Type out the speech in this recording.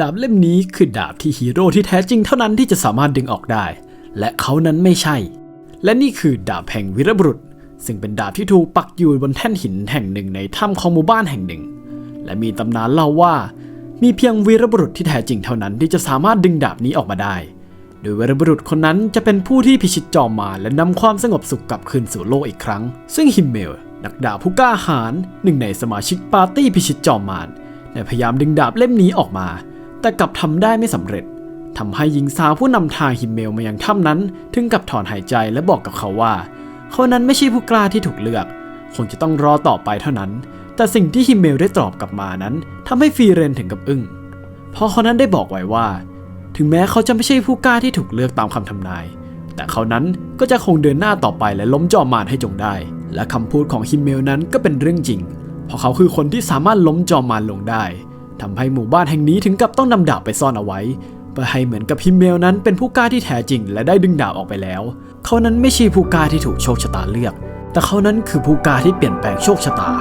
ดาบเล่มนี้คือดาบที่ฮีโร่ที่แท้จริงเท่านั้นที่จะสามารถดึงออกได้ และเขานั้นไม่ใช่ และนี่คือดาบแห่งวีรบุรุษ ซึ่งเป็นดาบที่ถูกปักอยู่บนแท่นหินแห่งหนึ่งในถ้ำของหมู่บ้านแห่งหนึ่ง และมีตำนานเล่าว่า มีเพียงวีรบุรุษที่แท้จริงเท่านั้นที่จะสามารถดึงดาบนี้ออกมาได้ โดยวีรบุรุษคนนั้นจะเป็นผู้ที่พิชิตจอมมารและนำความสงบสุขกลับคืนสู่โลกอีกครั้ง ซึ่งฮิมเมลนักดาบผู้กล้าหาญหนึ่งในสมาชิกปาร์ตี้พิชิตจอมมารได้พยายามดึงดาบเล่มนี้ออกมา แต่กลับทำได้ไม่สำเร็จทำให้หญิงสาวผู้นำทางฮิมเมลมายังถ้ำนั้น ถึงกับถอนหายใจและบอกกับเขาว่าเขานั้นไม่ใช่ผู้กล้าที่ถูกเลือก คงจะต้องรอต่อไปเท่านั้น แต่สิ่งที่ฮิมเมลได้ตอบกลับมานั้นทำให้ฟีเรนถึงกับอึ้งเพราะเขานั้นได้บอกไว้ว่า ถึงแม้เขาจะไม่ใช่ผู้กล้าที่ถูกเลือกตามคำทำนาย แต่เขานั้นก็จะคงเดินหน้าต่อไปและล้มจอมารให้จงได้ และคำพูดของฮิมเมลนั้นก็เป็นเรื่องจริง เพราะเขาคือคนที่สามารถล้มจอมารลงได้ ทำให้หมู่บ้านแห่งนี้ถึงกับต้องนำดาบไปซ่อนเอาไว้เพื่อให้เหมือนกับฮิมเมลนั้นเป็นผู้กล้าที่แท้จริงและได้ดึงดาบออกไปแล้ว เขานั้นไม่ใช่ผู้กล้าที่ถูกโชคชะตาเลือก แต่เขานั้นคือผู้กล้าที่เปลี่ยนแปลงโชคชะตา